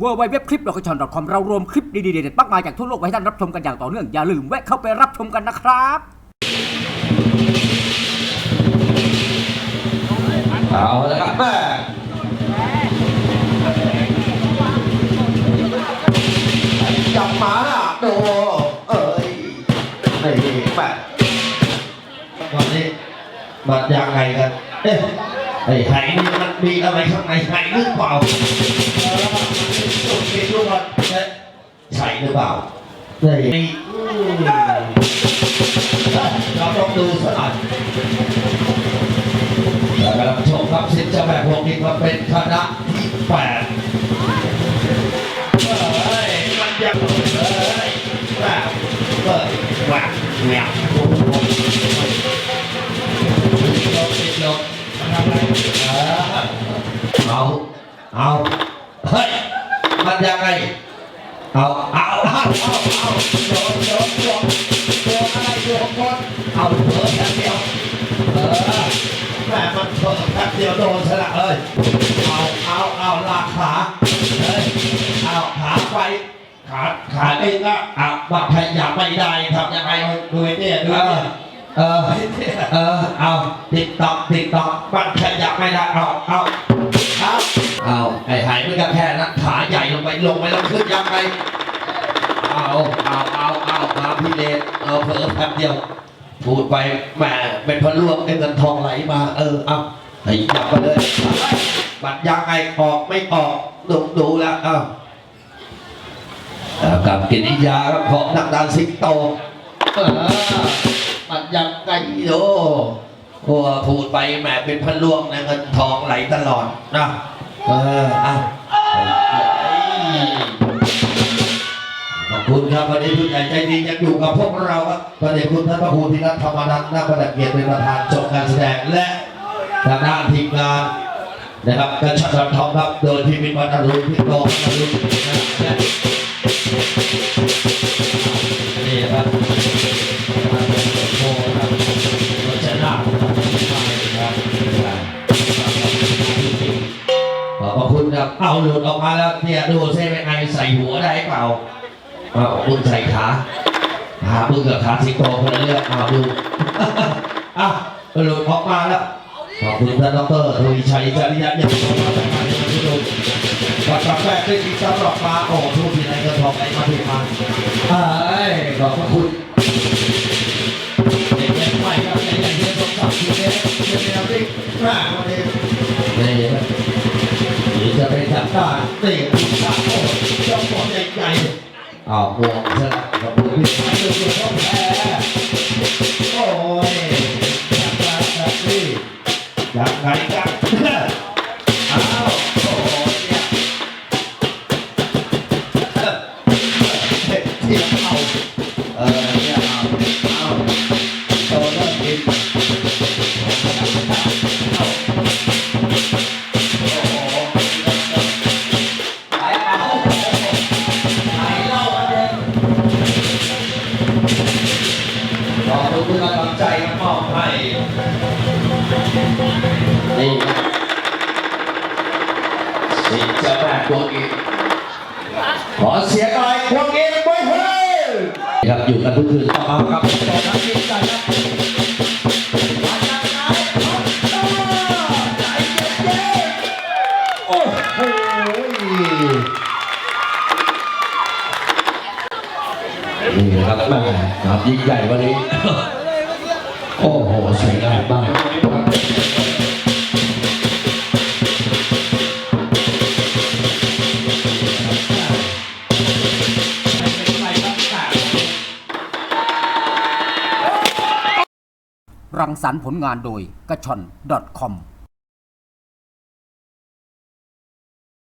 w w w c l i p l o c a t i o n c o m เรารวมคลิปดีๆเด็ดๆมากมายจากทั่วโลกไว้ให้ท่านรับชมกันอย่างต่อเนื่อง อย่าลืมแวะเข้าไปรับชมกันนะครับ เอาละครับแม่จับหมาโดเอ้ยนี่แม่วันนี้มันยังไงกันเอ๊ะ ไอ้ไหนี่มันมีอะไรข้างในไหหรือเปล่าเออสุดที่ทุกคนเอ๊ะใช่หรือเปล่านี่อืมเราต้องดูสักหน่อยแล้วกำลังชมครับสิทธิ์เจ้าแม่พวงนี้ก็เป็นคณะที่แปดเฮ้ยมันยังเฮ้ยแบบเฮ้ยแหวกแหวกลงติดลงทำอะไร เอาเอาเฮ้ยมันยังไงเอาเอาเอาเอาเอาโดนโดนโดนโดนอะไรโดนคนเอาเพิ่มอย่เดียวเออแม่มันเพิ่มแป๊บเดียวโดนสละเอ้ยเอาเอาเอาลากขาเฮ้ยเอาขาไปขาขาเองก็อะมาพยายามไม่ได้ทำยังไงดูเนี่ยดูไอ้เนี่ย เออ เออ เอาติ๊กตอกติ๊กตอกมันขยับไม่ได้ เอา เอาเอาเอาไอ้หายมันก็แค่นั้นขาใหญ่ลงไป ลงไปแล้วขึ้นยังไงเอา เอา เอา เอามาพี่เลนเอาเผลอแป๊บเดียว พูดไปแหมเป็นพลวงเงินทองไหลมา เออ เอาไอ้ยับไปเลย บัตรยังไงออกไม่ออกดูดูแล้วเอากับกิริยาของนักดานสิงโต เออมันยังไงโยโอ้พูดไปแหมเป็นพลวงเงินทองไหลตลอดนะเออเอาขอบคุณครับวันนี้ผู้ใหญ่ใจดียังอยู่กับพวกเราครับพระเดชคุณท่านพระครูธีรธรรมนันท์นาประดับเกียรติเป็นประธานจบการแสดงและทางด้านทีมงานนะครับกระชับสันทองครับโดยพี่มินวันอรุณพี่โตอรุณนะครับ หลุดออกมาแล้วเนี่ยดูเซ่เป็นไงใส่หัวได้เปล่าเอามึงใส่ขาขามึงกับขาสิงโตคนละเรื่องเอาดูอะหลุดออกมาแล้วขอบคุณท่านดรทวีชัยจริยะยังมาแต่มาในวันที่ดูบัตรกาแฟได้ดีสำหรับมาโอ้ผู้ที่ในกระทองไหนมาถูกมาเอ้ยขอบพระคุณเด็กใหม่ครับเด็กแก่เรียนสมศักดิ์ทีเนี้ยเรียนแนวที่แม่ จะเป็นจับได้ตีลูกสาวโอ้เจ้าของใหญ่ๆอ่าวมองซะแล้วขอบคุณพี่ชายด้วยตั นี่นี่เจ้าแม่กวงอินขอเสียงหน่อยกวงอินไว้เฮ้ยครับอยู่กันทุกคืนต่อมาครับต่อนักกินกันครับมาจากไหนใจเย็นๆโอ้โหนี่ครับแม่ครับยิ่งใหญ่วันนี้ โอ้โหสวยงามมากรังสรรค์ผลงานโดยกระชอน .com